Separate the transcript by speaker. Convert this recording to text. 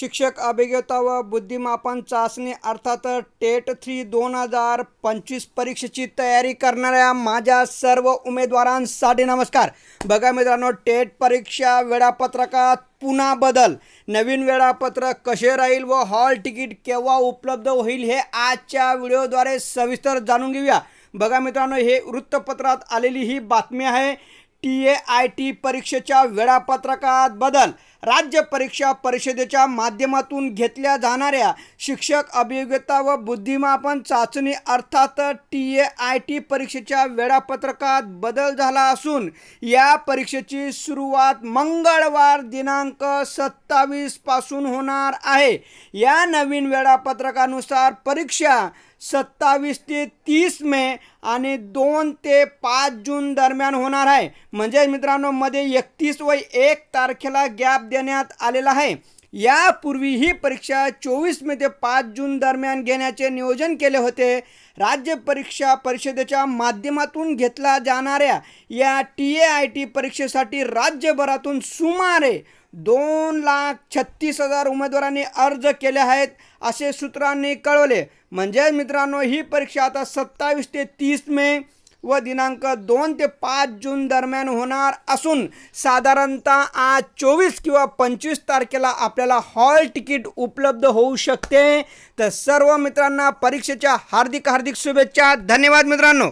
Speaker 1: शिक्षक अभिज्ञता व बुद्धिमापन चाचणी अर्थात टेट थ्री दोन हजार पंचवीस परीक्षेची तयारी करणाऱ्या माझ्या सर्व उमेदवारांसाठी नमस्कार. बघा मित्रांनो टेट परीक्षा वेळापत्रकात पुन्हा बदल. नवीन वेळापत्रक कसे राहील व हॉल तिकीट केव्हा उपलब्ध होईल हे आजच्या व्हिडिओद्वारे सविस्तर जाणून घेऊया. बघा मित्रांनो हे वृत्तपत्रात आलेली ही बातमी आहे. टी ए आय टी परीक्षेच्या वेळापत्रकात बदल. राज्य परीक्षा परिषदेच्या माध्यमातून घेतल्या जाणाऱ्या शिक्षक अभियोग्यता व बुद्धिमापन चाचणी अर्थात टी ए आय टी परीक्षेच्या वेळापत्रकात बदल झाला असून या परीक्षेची सुरुवात मंगळवार दिनांक सत्तावीसपासून होणार आहे. या नवीन वेळापत्रकानुसार परीक्षा सत्तावीस ते तीस मे आणि दोन ते पाच जून दरम्यान होणार आहे. म्हणजे मित्रांनो मध्ये एकतीस व एक तारखेला गॅप देण्यात आलेला आहे. यापूर्वी ही परीक्षा चोवीस मे ते पाच जून दरम्यान घेण्याचे नियोजन केले होते. राज्य परीक्षा परिषदेच्या माध्यमातून घेतल्या जाणाऱ्या या टी ए आय टी परीक्षेसाठी राज्यभरातून सुमारे दोन लाख छत्तीस हजार उमेदवारांनी अर्ज केले आहेत असे सूत्रांनी कळवले. म्हणजे मित्रांनो ही परीक्षा आता सत्तावीस ते तीस मे व दिनांक दोन ते पाच जून दरम्यान होणार असून साधारणतः आज चोवीस किंवा पंचवीस तारखेला आपल्याला हॉल तिकीट उपलब्ध होऊ शकते. तर सर्व मित्रांना परीक्षेच्या हार्दिक हार्दिक शुभेच्छा. धन्यवाद मित्रांनो.